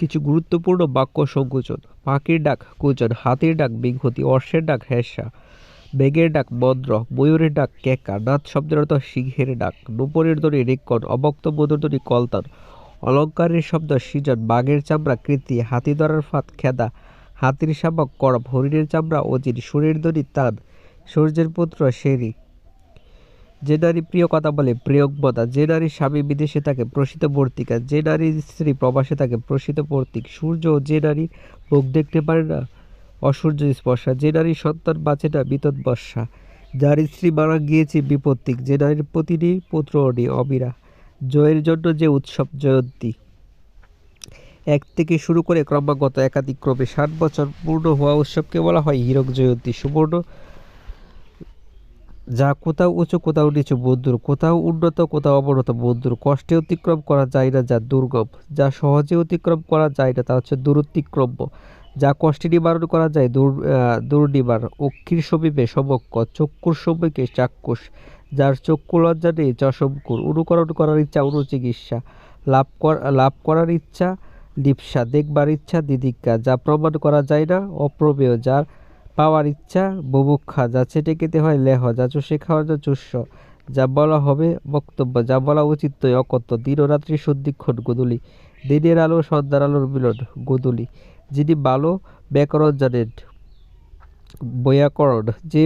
কিছু গুরুত্বপূর্ণ বাক্য সংকোচন। পাখির ডাক কোচন হাতির ডাক বিংহতি অর্শের ডাক হেসা, বেগের ডাক মন্দ্র ময়ূরের ডাক কেকা নাথ শব্দের অর্থ সিংহের ডাক, নুপুরের ধ্বনি রেকন অবক্ত মধুর ধ্বনি কলতান, অলঙ্কারের শব্দ সৃজন, বাঘের চামড়া কৃতি, হাতি ধরার ফাঁদ খেদা, হাতির শাবক করব হরিণের চামড়া অজির সুরের ধ্বনি তান, সূর্যের পুত্র শেরি যে নারী প্রিয় কথা বলে প্রিয়ঙ্গদা যে নারীর স্বামী বিদেশে থাকে প্রসিত বর্তিকা যে নারীর স্ত্রী প্রবাসে থাকে প্রসিত প্রতীক সূর্য যে নারী মুখ দেখতে পারে না, অসূর্য স্পর্শা, যে নারীর সন্তান বাঁচে না বিতদ বর্ষা যার স্ত্রী মারা গিয়েছে বিপত্তিক, যে নারীর নেই পুত্র নেই অবিরা জয়ের জন্য যে উৎসব জয়ন্তী। এক থেকে শুরু করে ক্রমাগত একাধিক ক্রমে ষাট বছর পূর্ণ হওয়া উৎসবকে বলা হয় হীরক জয়ন্তী, সুবর্ণ যা কোথাও উঁচু, কোথাও নিচু বন্ধুর, কোথাও উন্নত, কোথাও অবনত বন্ধুর কষ্টে অতিক্রম করা যায় না, যা দুর্গম। যা সহজে অতিক্রম করা যায় না, তা হচ্ছে দূরতিক্রম্য। যা কষ্টে নিবারণ করা যায়, দূর দুর্নিবার, অক্ষির সমীপে সমক্ষ, চক্ষুর সমীপে চাক্ষুষ। যার চক্ষু লজ্জা নেই চশমকুর অনুকরণ করার ইচ্ছা, অনুচিকিৎসা। লাভ লাভ করার ইচ্ছা লিপসা দেখবার ইচ্ছা দিদিকা যা প্রমাণ করা যায় না, অপ্রমেয়। যার পাওয়ার ইচ্ছা বুভুক্ষা যা চেটে কেতে হয় লেহ, যা চুষে খাওয়ার যা চুষ্য, যা বলা হবে বক্তব্য, যা বলা উচিত নয় অকথ্য দিন ও রাত্রি সন্ধিক্ষণ গোদুলি, দিনের আলো সন্ধ্যার আলোর মিলন গোদুলি, যিনি ভালো ব্যাকরণ জানেন বৈয়াকরণ যে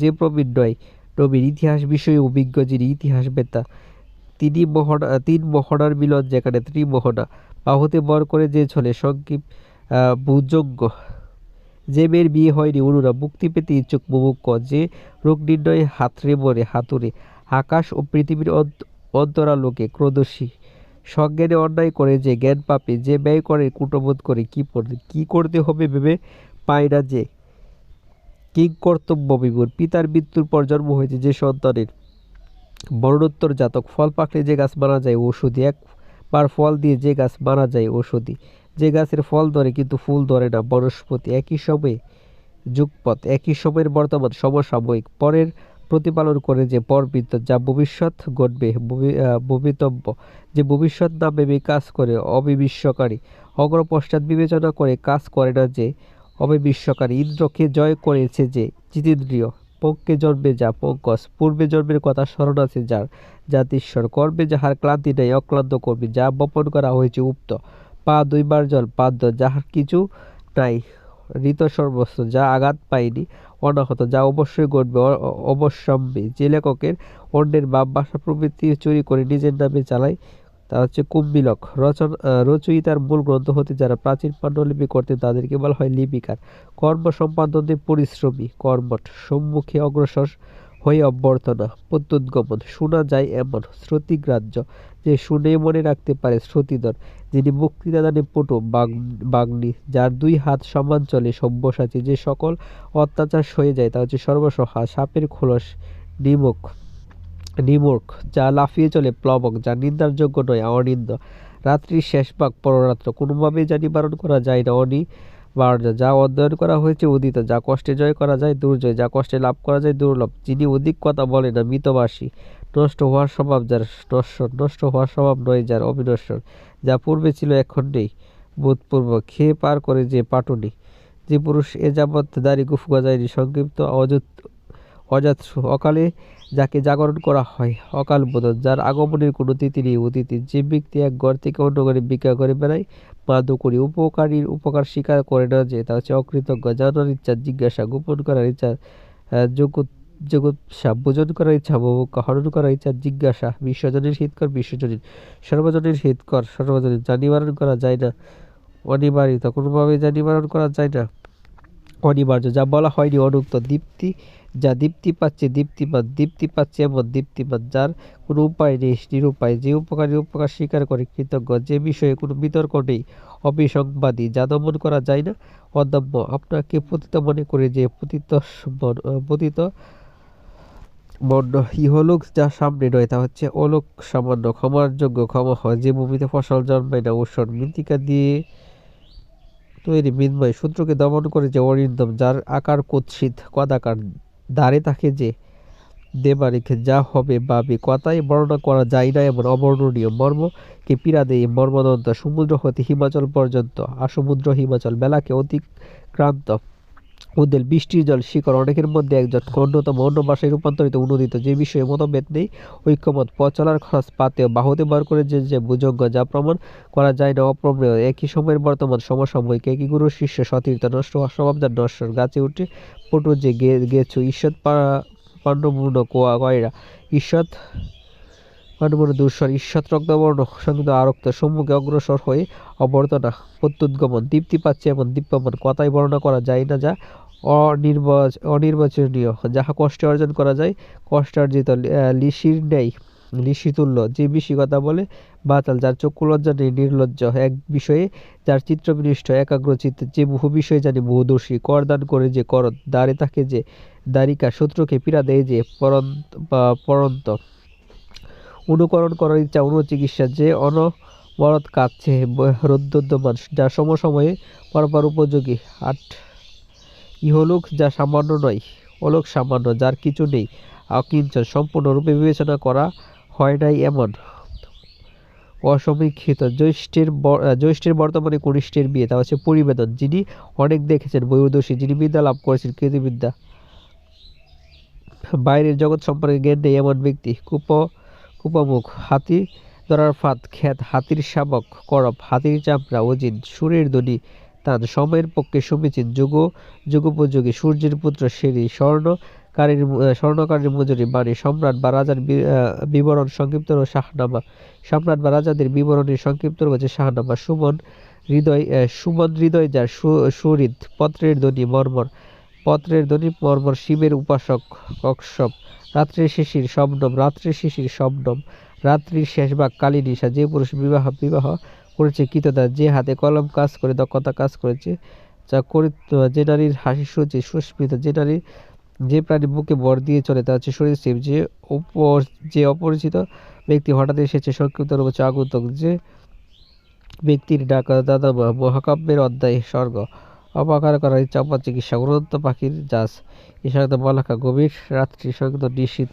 যে প্রবীণ নয়, নবীর ইতিহাস বিষয়ে অভিজ্ঞ যিনি ইতিহাস বেতা, তিনি মোহনা তিন মোহনার মিলন যেখানে ত্রিমোহনা বাহুতে বর করে যে ছলে সংক্ষিপ ভূযোগ্য যে মেয়ের বিয়ে হয়নি অনুরা মুক্তি পেতে ইচ্ছুক মুমুক্ষ যে রোগ নির্ণয়ে হাতরে মরে হাতুরে আকাশ ও পৃথিবীর অন্তরালোকে ক্রোদশী সজ্ঞানে অন্যায় করে যে জ্ঞান পাপে, যে ব্যয় করে কুটবোধ করে, কি কি করতে হবে ভেবে পায় না যে। কিং কর্তব্য বিভুর পিতার মৃত্যুর পর জন্ম হয়েছে যে সন্তানের বর্ণোত্তর জাতক। ফল পাকলে যে গাছ মারা যায় ঔষধি। একবার ফল দিয়ে যে গাছ মারা যায় ঔষধি। যে গাছের ফল ধরে কিন্তু ফুল ধরে না, বনস্পতি একই সময়ে যুগপথ একই সময়ের বর্তমান সমসাময়িক। পরের প্রতিপালন করে যে পরবৃত্ত যা ভবিষ্যৎ ঘটবে ভবিতব্য যে ভবিষ্যৎ না ভেবে কাজ করে, অবিবিশ্বকারী। অগ্রপশ্চাৎ বিবেচনা করে কাজ করে না যে অবিবিশ্বকারী। ইন্দ্রকে জয় করেছে যে জিতেন্দ্রীয়। পঙ্কে জন্মে যা পঙ্কজ, পূর্বে জন্মের কথা স্মরণ আছে যার জাতিশ্বর কর্মে যাহার ক্লান্তি নেই, অক্লান্ত কর্মী যা বপন করা হয়েছে উক্ত পা দুইবার জল পাদ্য যাহার কিছু নাই। ঋত সর্বস্ব, যা আঘাত পায়নি, অনাহত, যা অবশ্যই ঘটবে অবশ্যম্বে। যে লেখকের অন্যের বাপ বাসা প্রভৃতি চুরি করে নিজের নামে চালায়, তা হচ্ছে কুম্বিলক রচন রচয়িতার মূল গ্রন্থ হতে যারা প্রাচীন পাণ্ডুলিপি করতেন, তাদেরকে বলা হয় লিপিকার। কর্ম সম্পাদনে পরিশ্রমী, কর্মঠ, সম্মুখে অগ্রসর হয়ে অভ্যর্থনা প্রত্যুদ্গমন শোনা যায় এমন শ্রুতিগ্রাহ্য যে শুনে মনে রাখতে পারে শ্রুতিধর, যিনি মুক্তিদাদানে পটু বাগ্নি, যার দুই হাত সমান চলে সব্যসাচী। যে সকল অত্যাচার সয়ে যায় তা হচ্ছে সর্বসহা সাপের খোলস, নিমুখ নিমুখ যা লাফিয়ে চলে প্লবক, যা নিন্দার যোগ্য নয় অনিন্দ রাত্রির শেষ ভাগ পররাত্র, কোনোভাবেই যা নিবারণ করা যায় না, অনি বার্জা যা অধ্যয়ন করা হয়েছে উদিত, যা কষ্টে জয় করা যায় দুর্জয়, যা কষ্টে লাভ করা যায় দুর্লভ। যিনি অধিক কথা বলে না, মৃতবাসী। নষ্ট হওয়ার স্বভাব যার নশ্বর নষ্ট হওয়ার স্বভাব নয় যার অবিনশ্বর, যা পূর্বে ছিল এখন নেই। বোধপূর্ব খেয়ে পার করে যে পাটুনি। যে পুরুষ এ যাবৎ দাড়ি গুফ গজায়নি, সংক্ষিপ্ত অযুত অজাত অকালে যাকে জাগরণ করা হয়, অকাল বোধন, যার আগমনের কোনো তিথি নেই অতিথি যে ব্যক্তি এক ঘর থেকে অন্য ঘরে ভিক্ষা করে বেড়ায় মাদু করি উপকারীর উপকার স্বীকার করে না যে, তা হচ্ছে অকৃতজ্ঞ, জানার ইচ্ছা, জিজ্ঞাসা, গোপন করার ইচ্ছা জগৎ জগৎসা ভোজন করার ইচ্ছা হরণ করার ইচ্ছা, জিজ্ঞাসা বিশ্বজনের হিতকর, বিশ্বজনীন সর্বজনের হিতকর, সর্বজনীন যা নিবারণ করা যায় না, অনিবারিত, কোনোভাবে যা নিবারণ করা যায় না। অনিবার্য, যা বলা হয়নি অনুক্ত দীপ্তি, যা দীপ্তি পাচ্ছে দীপ্তিমান দীপ্তি পাচ্ছে এমন দীপ্তিমান যার কোনো উপায় নেই, নিরুপায়, যে উপকারী উপকার স্বীকার করে কৃতজ্ঞ, যে বিষয়ে কোনো বিতর্ক নেই, অবিসংবাদী, যা দমন করা যায় না, অদম্য, আপনাকে পতিত মনে করে যে পতিত পতিত বন্য ইহলোক যা সামনে নয়, তা হচ্ছে অলোক সামান্য, ক্ষমার যোগ্য, ক্ষমা হয়, যে ভূমিতে ফসল জন্মায় না ওষর মৃত্তিকা দিয়ে তৈরি মৃন্ময় সূত্রকে দমন করে যে অরিন্দম, যার আকার কুৎসিত, কদাকার দ্বারে থাকে যে দেবারিখে যা হবে বাবে কথায় বর্ণনা করা যায় না এমন অবর্ণনীয় মর্ম কে পীড়া দেয় মর্মদন্ত সমুদ্র হতে হিমাচল পর্যন্ত। আর সমুদ্র, হিমাচল বেলাকে অতিক্রান্ত। উদ্দেল বৃষ্টির জল, শিকড় অনেকের মধ্যে একজন অন্যতম অন্য ভাষায় রূপান্তরিত অনুদিত যে বিষয়ে মতভেদ নেই, ঐক্যমত, পথ চলার খরচ পাতেও বাহুতে বার করে যে যে বুযোগ্য যা প্রমাণ করা যায় না, অপ্রমেয়, একই সময়ের বর্তমান সমসাময়িক একই গুরু শিষ্য, সতীর্থ, নষ্ট স্বভাবদার নশ্বর, গাছে উঠে পটু যে গে, গেছু ঈশ্বর পাণ্ডবূর্ণ কোয়া, কয়রা ঈশ্বর পাণ্ডবূর্ণ দুঃস্বর ঈশ্বর রক্তবর্ণ, সংযুক্ত আরক্ত, সম্মুখে অগ্রসর হয়ে অবর্তনা প্রত্যুদ্গমন, দীপ্তি পাচ্ছে এমন দীপ্যমান কথাই বর্ণনা করা যায় না যা অনির্বাচ, অনির্বাচনীয়, যাহা কষ্টে অর্জন করা যায়, কষ্টার্জিত লিসির ন্যায় লিসিতুল্য যে বেশি কথা বলে, বাতাল, যার চক্ষু লজ্জা নেই, নির্লজ্জ, এক বিষয়ে যার চিত্রবিনিষ্ট একাগ্রচিত্ত যে বহু বিষয়ে জানি বহুদর্শী করদান করে যে কর দ্বারে তাকে যে, দ্বারিকা শত্রুকে পীড়া দেয় যে, পরন্ত পরন্ত। অনুকরণ করার ইচ্ছা, অনুচিকিৎসা, যে অনবরত কাঁদছে রৌদ্রদ্যমান যা সমসময়ে পরপর উপযোগী, আট ইহলোক যা সামান্য নয়, অলোক সামান্য, যার কিছু নেই। অকিঞ্চন সম্পূর্ণরূপে বিবেচনা করা হয় নাই এমন। অসমীক্ষিত, জ্যৈষ্ঠের জ্যৈষ্ঠের বর্তমানে কনিষ্ঠের বিয়ে, তা হচ্ছে পরিবেদন। যিনি অনেক দেখেছেন বয়োদর্শী যিনি বিদ্যা লাভ করেছেন কৃতিবিদ্যা বাইরের জগৎ সম্পর্কে জ্ঞান নেই এমন ব্যক্তি। কুপ কুপমুখ, হাতি ধরার ফাঁদ, খ্যাত, হাতির শাবক করব হাতির চামড়া, অজিন, সুরের ধ্বনি তান সময়ের পক্ষে সমীচীন যুগ, যুগোপযোগী সূর্যের পুত্র সেরি স্বর্ণকারীর স্বর্ণকারীর মজুরি বাণী সম্রাট বা রাজার বিবরণ সংক্ষিপ্ত শাহনামা। সম্রাট বা রাজাদের বিবরণের সংক্ষিপ্ত রয়েছে শাহনামা। সুমন হৃদয় সুমন হৃদয় যার সুহৃদ, পত্রের ধ্বনি মর্মর, পত্রের ধ্বনি মর্মর শিবের উপাসক, কক্ষপ। রাত্রির শিশির শবনম রাত্রির শিশির শবনম, রাত্রির শেষ বা কালী নিশা যে পুরুষ বিবাহ বিবাহ করেছে কৃতদা যে হাতে কলম কাজ করে, দক্ষতা কাজ করেছে, যা করে যে নারীর হাসি সূচি সুস্মিত, যে নারীর যে প্রাণী বুকে বর দিয়ে চলে, তা হচ্ছে সরীসৃপ যে উপর যে অপরিচিত ব্যক্তি হঠাৎ এসেছে, সংক্ষিপ্ত রূপে আগন্তক। যে ব্যক্তির ডাকা দাদা মহাকাব্যের অধ্যায়, স্বর্গ। অপাকার করার চাপা চিকিৎসা উড়ন্ত পাখির জাস এছাড়া বলাকা গভীর রাত্রি সংযুক্ত নিশীত